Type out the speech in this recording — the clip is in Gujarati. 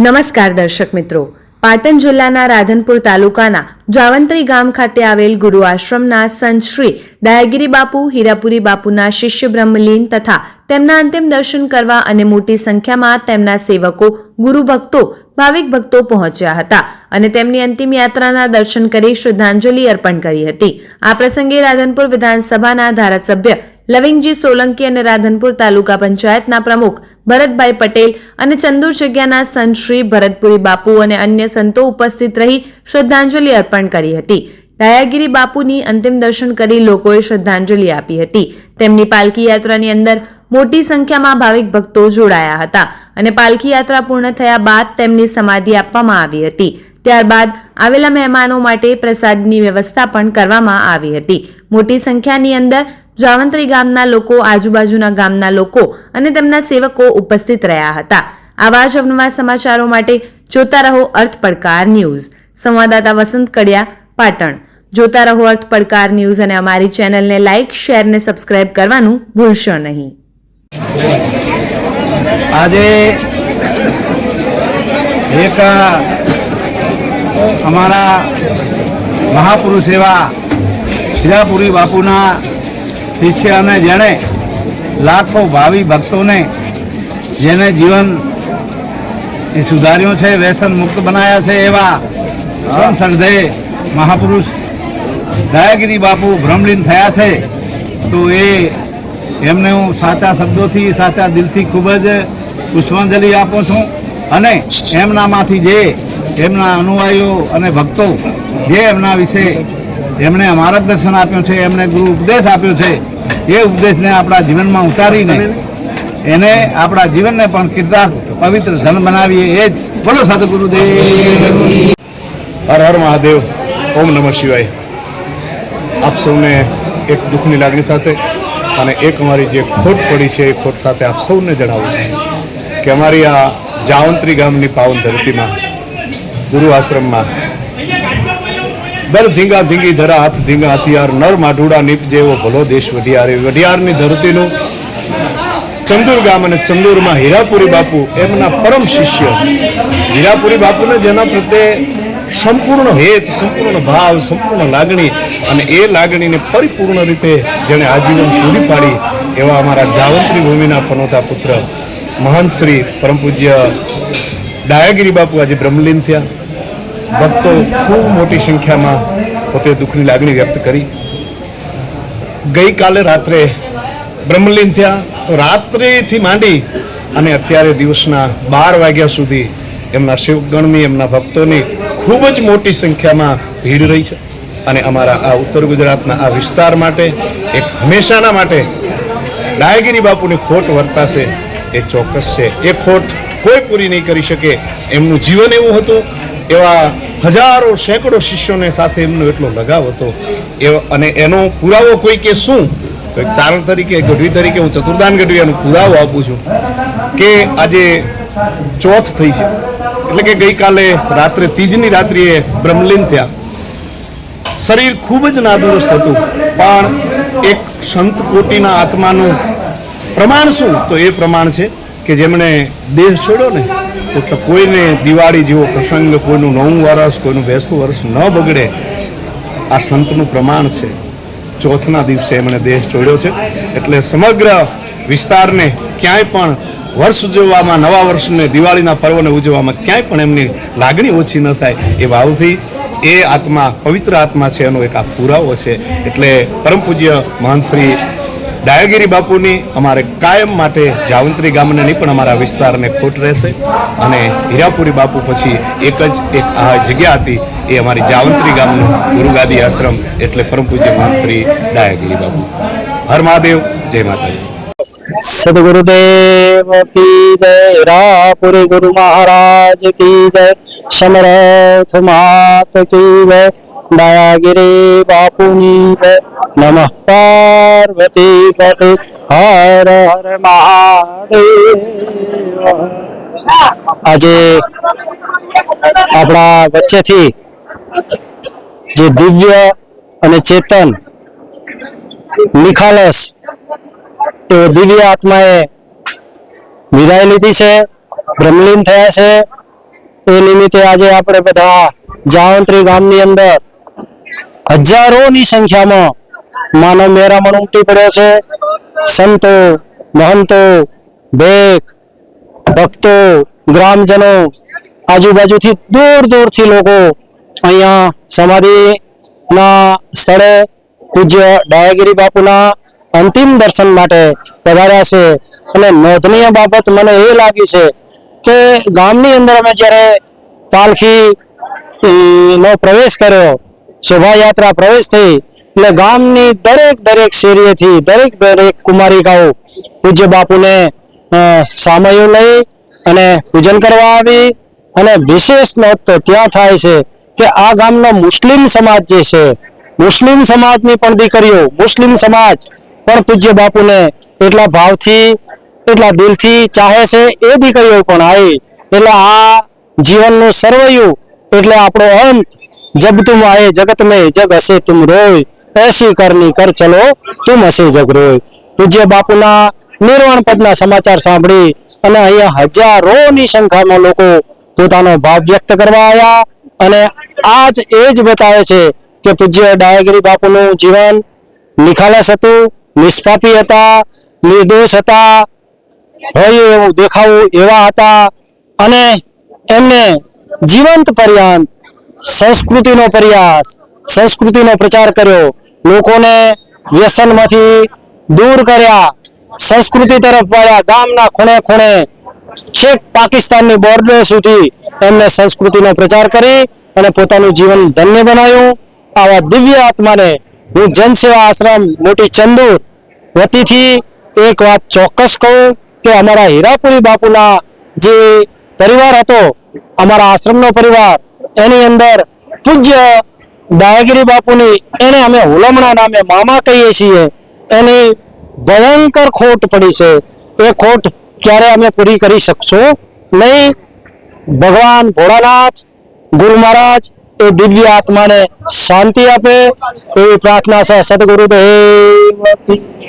નમસ્કાર દર્શક મિત્રો. પાટણ જિલ્લાના રાધનપુર તાલુકાના જાવંત્રી ગામ ખાતે આવેલ ગુરુ આશ્રમના સંત શ્રી દયાગીરી બાપુ, હીરાપુરી બાપુના શિષ્ય બ્રહ્મલીન તથા તેમના અંતિમ દર્શન કરવા અને મોટી સંખ્યામાં તેમના સેવકો, ગુરુ ભક્તો, ભાવિક ભક્તો પહોંચ્યા હતા અને તેમની અંતિમ યાત્રાના દર્શન કરી શ્રદ્ધાંજલિ અર્પણ કરી હતી. આ પ્રસંગે રાધનપુર વિધાનસભાના ધારાસભ્ય લવિંગજી સોલંકી અને રાધનપુર તાલુકા પંચાયતના પ્રમુખ ભરતભાઈ પટેલ અને ચંદુર જગ્યાના સંત શ્રી ભરતપુરી બાપુ અને અન્ય સંતો ઉપસ્થિત રહી શ્રદ્ધાંજલિ અર્પણ કરી હતી. દયાગીરી બાપુની અંતિમ દર્શન કરી લોકોએ શ્રદ્ધાંજલિ આપી હતી. તેમની પાલકી યાત્રાની અંદર મોટી સંખ્યામાં ભાવિક ભક્તો જોડાયા હતા અને પાલખી યાત્રા પૂર્ણ થયા બાદ તેમની સમાધિ આપવામાં આવી હતી. ત્યારબાદ આવેલા મહેમાનો માટે પ્રસાદની વ્યવસ્થા પણ કરવામાં આવી હતી. મોટી સંખ્યાની અંદર જાવંત્રી ગામના લોકો, આજુબાજુના ગામના લોકો અને તેમના સેવકો ઉપસ્થિત રહ્યા હતા. આવા જ અવનવા સમાચારો માટે જોતા રહો અર્થ પડકાર ન્યૂઝ. સંવાદદાતા વસંત કડિયા, પાટણ. જોતા રહો અર્થ પડકાર ન્યૂઝ અને અમારી ચેનલને લાઇક, શેર ને સબસ્ક્રાઇબ કરવાનું ભૂલશો નહીં. આજે એક અમારા મહાપુરુષ એવા શિરાપુરી બાપુના શિષ્ય અને જેણે લાખો ભાવિ ભક્તોને જેને જીવન એ સુધાર્યું છે, વ્યસન મુક્ત બનાવ્યા છે, એવા સંત મહાપુરુષ દયાગીરી બાપુ ભ્રમલીન થયા છે. તો એ એમને હું સાચા શબ્દોથી, સાચા દિલથી ખૂબ જ પુષ્પાંજલિ આપું છું. અને એમનામાંથી જે, એમના અનુયાયીઓ અને ભક્તો જે એમના વિશે એમણે માર્ગદર્શન આપ્યું છે, એમણે ગુરુ ઉપદેશ આપ્યો છે. એ ઉપદેશને આપણા જીવનમાં ઉતારીને એને આપણા જીવનને પણ કીર્તાર્થ, પવિત્ર ધન બનાવીએ. એ જ બોલો સદગુરુદેવ હર હર મહાદેવ. ઓમ નમઃ શિવાય. આપ સૌને એક દુઃખની લાગણી સાથે અને એક અમારી જે ખોટ પડી છે, એ ખોટ સાથે આપ સૌને જણાવું. કે અમારી આ જાવંત્રી ગામની પાવન ધરતીમાં, ગુરુ આશ્રમમાં દર ધીંગા ધીંગી ધરા હાથ ધીંગા હથિયાર, નર માઢુડા નીપ જેવો ભલો દેશ વઢિયાર વઢિયારની ધરતીનું ચંદુર ગામ અને ચંદુરમાં હીરાપુરી બાપુ, એમના પરમ શિષ્ય. હીરાપુરી બાપુને જેના પ્રત્યે સંપૂર્ણ હેત, સંપૂર્ણ ભાવ, સંપૂર્ણ લાગણી અને એ લાગણીને પરિપૂર્ણ રીતે જેણે આજીવન પૂરી પાડી એવા અમારા જાવંત્રી ભૂમિના પનોતા પુત્ર મહાન શ્રી પરમ પૂજ્ય ડાયાગીરી બાપુ આજે બ્રહ્મલીન થયા. ભક્તો ખૂબ મોટી સંખ્યામાં પોતે દુઃખની લાગણી વ્યક્ત કરી. ગઈકાલે રાત્રે બ્રહ્મલીન થયા તો રાત્રેથી માંડી અને અત્યારે દિવસના બાર વાગ્યા સુધી એમના શિવગણની, એમના ભક્તોની ખૂબ જ મોટી સંખ્યામાં ભીડ રહી છે. અને અમારા આ ઉત્તર ગુજરાતના આ વિસ્તાર માટે, એક હંમેશાના માટે ડાયગીરી બાપુની ખોટ વર્તાશે, એ ચોક્કસ છે. એ ખોટ કોઈ પૂરી નહીં કરી શકે. એમનું જીવન એવું હતું એવા હજારો સેંકડો શિષ્યોને સાથે એમનો એટલો લગાવ હતો. એ અને એનો પુરાવો કોઈ કે શું? ચારણ તરીકે ગઢવી તરીકે હું ચતુર્દાન ગઢવી એનો પુરાવો આપું છું કે આજે ચોથ થઈ છે. એટલે કે ગઈકાલે રાત્રે, ત્રીજની રાત્રિએ બ્રહ્મલીન થયા. શરીર ખૂબ જ નાદુરસ્ત હતું, પણ એક સંત કોટીના આત્માનું પ્રમાણ શું? તો એ પ્રમાણ છે કે જેમણે દેહ છોડ્યો ને તો કોઈને દિવાળી જેવો પ્રસંગ, કોઈનું નવું વર્ષ, કોઈનું બેસતું વર્ષ ન બગડે. આ સંતનું પ્રમાણ છે. ચોથના દિવસે એમણે દેશ જોડ્યો છે. એટલે સમગ્ર વિસ્તારને ક્યાંય પણ વર્ષ ઉજવવામાં, નવા વર્ષને, દિવાળીના પર્વને ઉજવવામાં ક્યાંય પણ એમની લાગણી ઓછી ન થાય એ ભાવથી એ આત્મા, પવિત્ર આત્મા છે એનો એક આ પુરાવો છે. એટલે પરમ પૂજ્ય મહંત શ્રી ડાયાગીરી બાપુની અમારે કાયમ માટે જાવંત્રી ગામને નહીં પણ અમારા વિસ્તારને ખોટ રહેશે અને હીરાપુરી બાપુ પછી એક જ એક આ જગ્યા હતી એ અમારી જાવંત્રી ગામનું ગુરુગાદી આશ્રમ એટલે પરમ પૂજ્યમાન શ્રી ડાયાગીરી બાપુ. હર મહાદેવ, જય માતાજી. સદગુરુદેવ કી જય ગુરુ મહારાજ કી સમરથ માત કી દયાગીરે બાપુની નમઃ પાર્વતી પતિ હર હર મહાદેવ આજે આપણા વચ્ચેથી જે દિવ્ય અને ચેતન નિખાલસ એવો દિવ્ય આત્માએ વિદાય લીધી છે બ્રહ્મલીન થયા છે એ નિમિત્તે આજે આપણે બધા જાવંત્રી ગામની અંદર હજારોની સંખ્યામાં માનવ મેરામણ ઉમટી પડ્યો છે. સંતો, મહંતો, ભેખ, ભક્તો, ગ્રામજનો આજુબાજુથી દૂર દૂરથી લોકો અહીંયા સમાધિના સ્થળે પૂજ્ય ડાયાગીરી બાપુના અંતિમ દર્શન માટે પધાર્યા છે. અને નોંધનીય બાબત મને એ લાગી છે કે ગામની અંદર અમે જ્યારે પાલખી નો પ્રવેશ કર્યો શોભાયાત્રા પ્રવેશ થઈ એટલે ગામની દરેક દરેક શેરીએથી દરેક દરેક કુમારિકાઓ પૂજ્ય બાપુને સામયો લઈ અને પૂજન કરવા આવી અને વિશેષ નોંધ તો ત્યાં થાય છે કે આ ગામનો મુસ્લિમ સમાજ જે છે, મુસ્લિમ સમાજની પણ દીકરીઓ, મુસ્લિમ સમાજ પણ પૂજ્ય બાપુને એટલા ભાવથી, એટલા દિલથી ચાહે છે, એ દીકરીઓ પણ આવી. એટલે આ જીવનનું સર્વયું એટલે આપણો અંત જબ तुम आए જગત में જગ हसे તુમ રોય ऐसी કરની કર ચલો તુમ હસે જગ રોય પૂજ્ય બાપુના નિર્વાણ પદના સમાચાર સાંભળી અને અહીંયા હજારોની સંખ્યામાં લોકો પોતાનો ભાવ વ્યક્ત કરવા આવ્યા અને આજ એ જ બતાવે છે કે પૂજ્ય ડાયાગીરી બાપુનું જીવન નિખાલસ હતું, નિષ્પાપી હતા, નિર્દોષ હતા, હોય એવું દેખાવું એવા હતા અને એમને જીવંત પર્યાંત સંસ્કૃતિનો પ્રયાસ, સંસ્કૃતિનો પ્રચાર કર્યો. લોકોને વ્યસનમાંથી દૂર કર્યા. સંસ્કૃતિ તરફ વાળ્યા ગામના ખૂણે ખૂણે છેક પાકિસ્તાનની બોર્ડર સુધી એમને સંસ્કૃતિનો પ્રચાર કરી અને પોતાનું જીવન ધન્ય બનાવ્યું. આવા દિવ્ય આત્માને હું જનસેવા આશ્રમ મોટી ચંદુર વતીથી એક વાત ચોક્કસ કહું કે અમારા હીરાપુરી બાપુના જે પરિવાર હતો, અમારા આશ્રમનો પરિવાર એની અંદર પૂજ્ય દાયગીરી બાપુની, એને અમે હુલમણા નામે મામા કહીએ છીએ. એની ભયંકર ખોટ પડી છે. એ ખોટ ક્યારે અમે પૂરી કરી શકશું નહીં? ભગવાન ભોળાનાથ, ગુરુ મહારાજ, એ દિવ્ય આત્માને શાંતિ આપે એવી પ્રાર્થના છે. સદગુરુદેવ